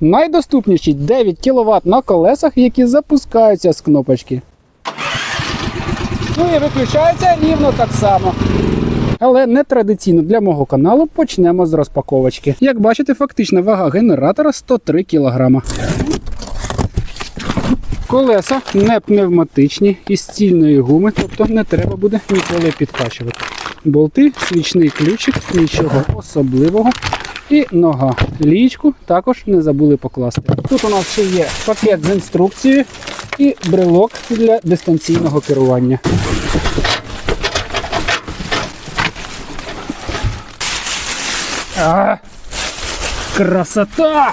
Найдоступніші 9 кВт на колесах, які запускаються з кнопочки. Ну і виключається рівно так само. Але не традиційно для мого каналу почнемо з розпаковочки. Як бачите, фактична вага генератора 103 кг. Колеса не пневматичні із стільної гуми, тобто не треба буде ніколи підкачувати. Болти, свічний ключик, нічого особливого. І нога. Лічку також не забули покласти. Тут у нас ще є пакет з інструкцією і брелок для дистанційного керування. А, красота!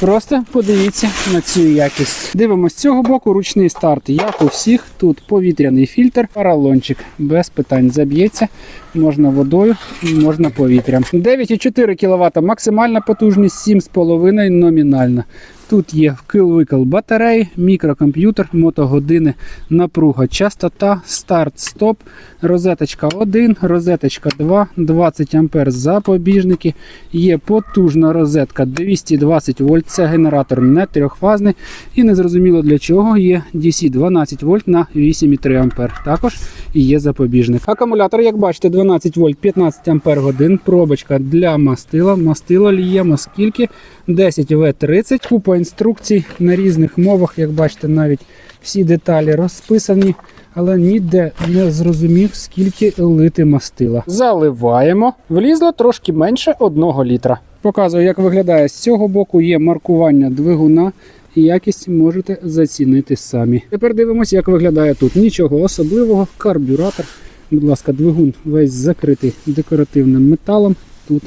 Просто подивіться на цю якість. Дивимось з цього боку ручний старт. Як у всіх, тут повітряний фільтр, паралончик. Без питань заб'ється. Можна водою, можна повітрям. 9,4 кВт максимальна потужність, 7,5 номінальна. Тут є вкил-викил батареї, мікрокомп'ютер, мотогодини, напруга, частота, старт-стоп, розеточка 1, розеточка 2, 20 А запобіжники. Є потужна розетка 220 вольт. Це генератор не трьохфазний і незрозуміло для чого є DC 12 вольт на 8,3 А. Також є запобіжник. Акумулятор, як бачите, 12 вольт 15 ампер годин. Пробочка для мастила. Мастило ліємо скільки 10 В30. Купа інструкцій на різних мовах. Як бачите, навіть всі деталі розписані. Але ніде не зрозумів, скільки лити мастила. Заливаємо. Влізло трошки менше 1 літра. Показую, як виглядає з цього боку. Є маркування двигуна. Якість можете зацінити самі. Тепер дивимося, як виглядає тут. Нічого особливого. Карбюратор. Будь ласка, двигун весь закритий декоративним металом. Тут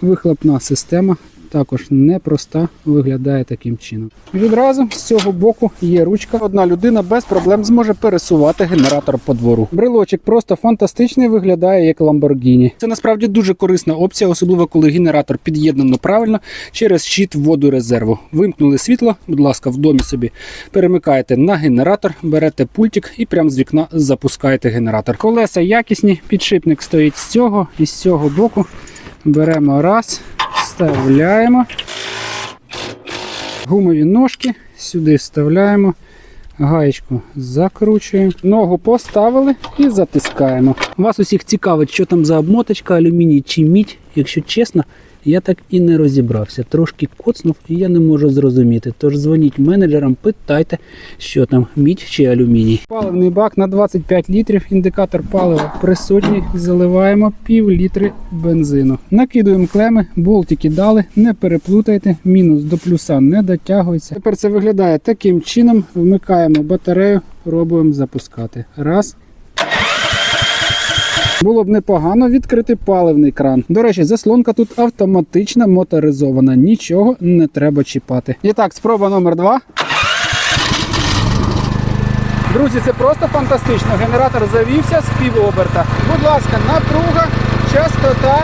вихлопна система також непроста, виглядає таким чином. Відразу з цього боку є ручка. Одна людина без проблем зможе пересувати генератор по двору. Брелочок просто фантастичний, виглядає як Lamborghini. Це насправді дуже корисна опція, особливо коли генератор під'єднано правильно через щит воду резерву. Вимкнули світло, будь ласка, в домі собі перемикаєте на генератор, берете пультик і прямо з вікна запускаєте генератор. Колеса якісні, підшипник стоїть з цього і з цього боку. Беремо раз, вставляємо. Гумові ножки сюди вставляємо. Гаєчку закручуємо, ногу поставили і затискаємо. Вас усіх цікавить, що там за обмоточка, алюміній чи мідь. Якщо чесно, я так і не розібрався. Трошки коцнув і я не можу зрозуміти. Тож дзвоніть менеджерам, питайте, що там мідь чи алюміній. Паливний бак на 25 літрів, індикатор палива присутній. Заливаємо пів літри бензину. Накидуємо клеми, болтики дали, не переплутайте, мінус до плюса не дотягується. Тепер це виглядає таким чином. Вмикаємо батарею, пробуємо запускати. Раз. Було б непогано відкрити паливний кран. До речі, заслонка тут автоматична моторизована, нічого не треба чіпати. І так, спроба номер два. Друзі, це просто фантастично. Генератор завівся з півоберта. Будь ласка, напруга, частота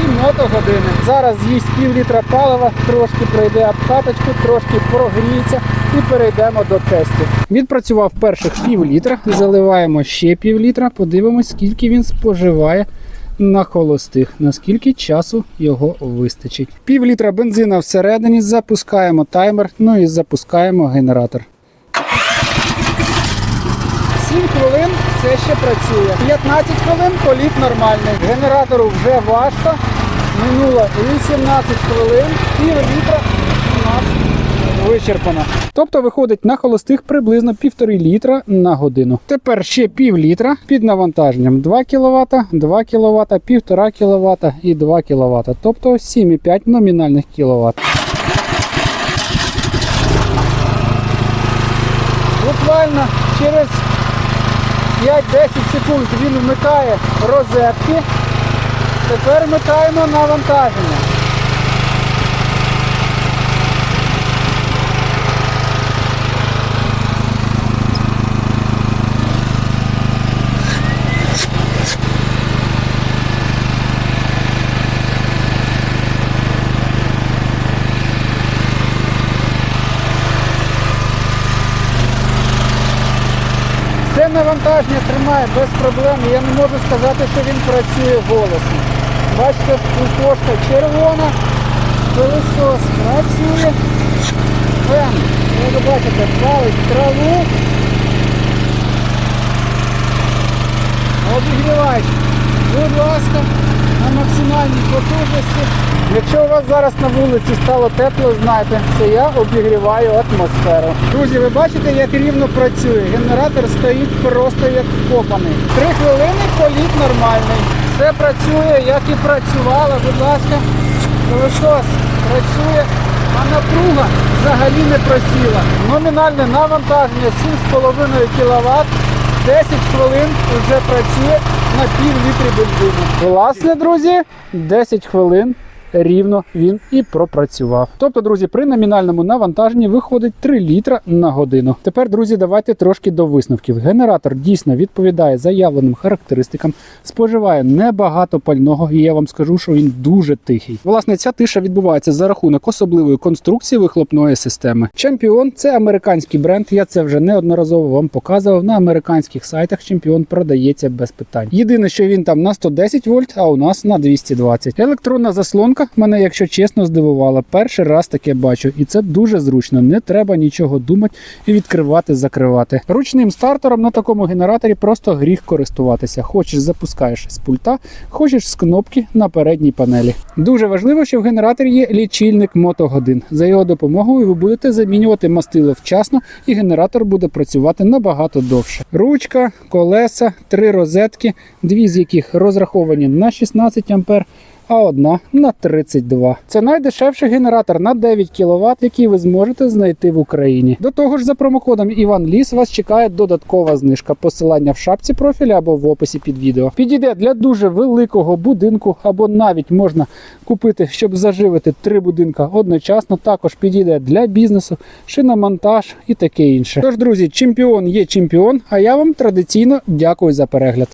і мотогодини. Зараз з'їсть пів літра палива, трошки пройде обкаточку, трошки прогріється і перейдемо до тестів. Відпрацював перших пів літра, заливаємо ще пів літра, подивимось, скільки він споживає. На холостих, наскільки часу його вистачить. Пів літра бензина всередині, запускаємо таймер, ну і запускаємо генератор. 7 хвилин все ще працює. 15 хвилин політ нормальний. Генератору вже важко. Минуло 18 хвилин, пів літра вичерпано. Тобто виходить на холостих приблизно півтори літра на годину. Тепер ще пів літра під навантаженням 2 кВт, 2 кВт, 1,5 кВт і 2 кВт. Тобто 7,5 номінальних кВт. Буквально через 5-10 секунд він вмикає розетки. Тепер вмикаємо навантаження. Навантаження тримає без проблем. Я не можу сказати, що він працює голосно. Бачите, кошка червона, пилосос працює. Як ви бачите, палить траву. Обігрівач, будь ласка, максимальній потужності. Якщо у вас зараз на вулиці стало тепло, знайте, це я обігріваю атмосферу. Друзі, ви бачите, як рівно працює. Генератор стоїть просто як вкопаний. Три хвилини політ нормальний. Все працює, як і працювало. Будь ласка, пилосос працює, а напруга взагалі не просіла. Номінальне навантаження 7,5 кВт. 10 хвилин вже працює на пів літрі бензину. Власне, друзі, 10 хвилин. Рівно він і пропрацював. Тобто, друзі, при номінальному навантаженні виходить 3 літра на годину. Тепер, друзі, давайте трошки до висновків. Генератор дійсно відповідає заявленим характеристикам, споживає небагато пального, і я вам скажу, що він дуже тихий. Власне, ця тиша відбувається за рахунок особливої конструкції вихлопної системи. Чемпіон це американський бренд. Я це вже неодноразово вам показував. На американських сайтах чемпіон продається без питань. Єдине, що він там на 110 вольт, а у нас на 220. Електронна заслонка мене, якщо чесно, здивувала. Перший раз таке бачу, і це дуже зручно. Не треба нічого думати і відкривати, закривати. Ручним стартером на такому генераторі просто гріх користуватися. Хочеш запускаєш з пульта, хочеш з кнопки на передній панелі. Дуже важливо, що в генераторі є лічильник мотогодин. За його допомогою ви будете замінювати мастило вчасно, і генератор буде працювати набагато довше. Ручка, колеса, три розетки, дві з яких розраховані на 16 ампер а одна на 32. Це найдешевший генератор на 9 кВт, який ви зможете знайти в Україні. До того ж, за промокодом Іван Ліс вас чекає додаткова знижка. Посилання в шапці профіля або в описі під відео. Підійде для дуже великого будинку, або навіть можна купити, щоб заживити три будинка одночасно. Також підійде для бізнесу, шиномонтаж і таке інше. Тож, друзі, чемпіон є чемпіон. А я вам традиційно дякую за перегляд.